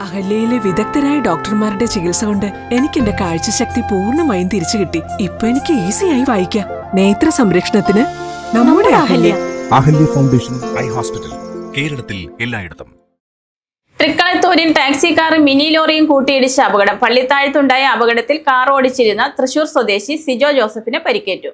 അഹല്യയിലെ വിദഗ്ധരായ ഡോക്ടർമാരുടെ ചികിത്സ കൊണ്ട് എനിക്ക് എന്റെ കാഴ്ചശക്തി പൂർണമായും തിരിച്ചു കിട്ടി. ഇപ്പൊ എനിക്ക് ഈസിയായി വായിക്കാം. നേത്ര സംരക്ഷണത്തിന് നമ്മുടെ Ahalya. Ahalya foundation eye hospital കേരളത്തിൽ എല്ലായിടത്തും. ടാക്സി കാറും മിനി ലോറിയും കൂട്ടിയിടിച്ച അപകടം. പള്ളിത്താഴത്തുണ്ടായ അപകടത്തിൽ കാർ ഓടിച്ചിരുന്ന തൃശൂർ സ്വദേശി സിജോ ജോസഫിന് പരിക്കേറ്റു.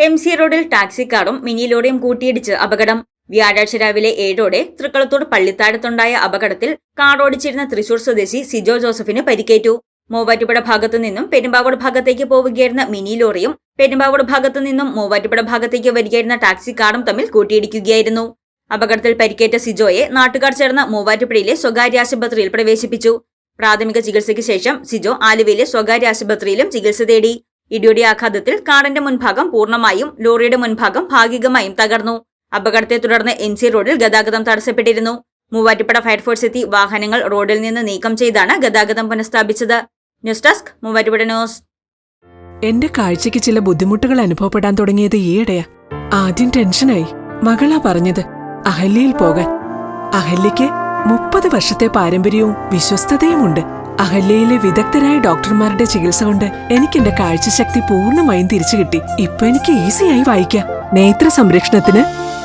എം സി റോഡിൽ ടാക്സിക്കാറും മിനി ലോറിയും കൂട്ടിയിടിച്ച് അപകടം. വ്യാഴാഴ്ച രാവിലെ ഏഴോടെ തൃക്കളത്തൂർ പള്ളിത്താഴത്തുണ്ടായ അപകടത്തിൽ കാടോടിച്ചിരുന്ന തൃശൂർ സ്വദേശി സിജോ ജോസഫിന് പരിക്കേറ്റു. മൂവാറ്റുപുഴ ഭാഗത്തു നിന്നും പെരുമ്പാവൂർ ഭാഗത്തേക്ക് പോവുകയായിരുന്ന മിനി ലോറിയും പെരുമ്പാവൂർ ഭാഗത്തു നിന്നും മൂവാറ്റുപുഴ ഭാഗത്തേക്ക് വരികയായിരുന്ന ടാക്സി കാറും തമ്മിൽ കൂട്ടിയിടിക്കുകയായിരുന്നു. അപകടത്തിൽ പരിക്കേറ്റ സിജോയെ നാട്ടുകാർ ചേർന്ന് മൂവാറ്റുപുഴയിലെ സ്വകാര്യ ആശുപത്രിയിൽ പ്രവേശിപ്പിച്ചു. പ്രാഥമിക ചികിത്സയ്ക്ക് ശേഷം സിജോ ആലുവയിലെ സ്വകാര്യ ആശുപത്രിയിലും ചികിത്സ തേടി. ഇടിയുടെ ആഘാതത്തിൽ കാറിന്റെ മുൻഭാഗം പൂർണമായും ലോറിയുടെ മുൻഭാഗം ഭാഗികമായും തകർന്നു. അപകടത്തെ തുടർന്ന് എൻ സി റോഡിൽ ഗതാഗതം തടസ്സപ്പെട്ടിരുന്നു. മൂവാറ്റുപുഴ ഫയർഫോഴ്സ് എത്തി വാഹനങ്ങൾ റോഡിൽ നിന്ന് നീക്കം ചെയ്താണ് ഗതാഗതം പുനഃസ്ഥാപിച്ചത്. News desk Muvattupuzha news. എന്റെ കാഴ്ചയ്ക്ക് ചില ബുദ്ധിമുട്ടുകൾ അനുഭവപ്പെടാൻ തുടങ്ങിയത് ഈയിടെയാ. ആദ്യം ടെൻഷനായി. മകളാ പറഞ്ഞത് അഹല്യയിൽ പോകാൻ. അഹല്യയ്ക്ക് മുപ്പത് വർഷത്തെ പാരമ്പര്യവും വിശ്വസ്തതയുമുണ്ട്. അഹല്യയിലെ വിദഗ്ധരായ ഡോക്ടർമാരുടെ ചികിത്സ കൊണ്ട് എനിക്ക് എന്റെ കാഴ്ചശക്തി പൂർണമായും തിരിച്ചു കിട്ടി ഇപ്പൊ എനിക്ക് ഈസിയായി വായിക്കാം. നേത്ര സംരക്ഷണത്തിന്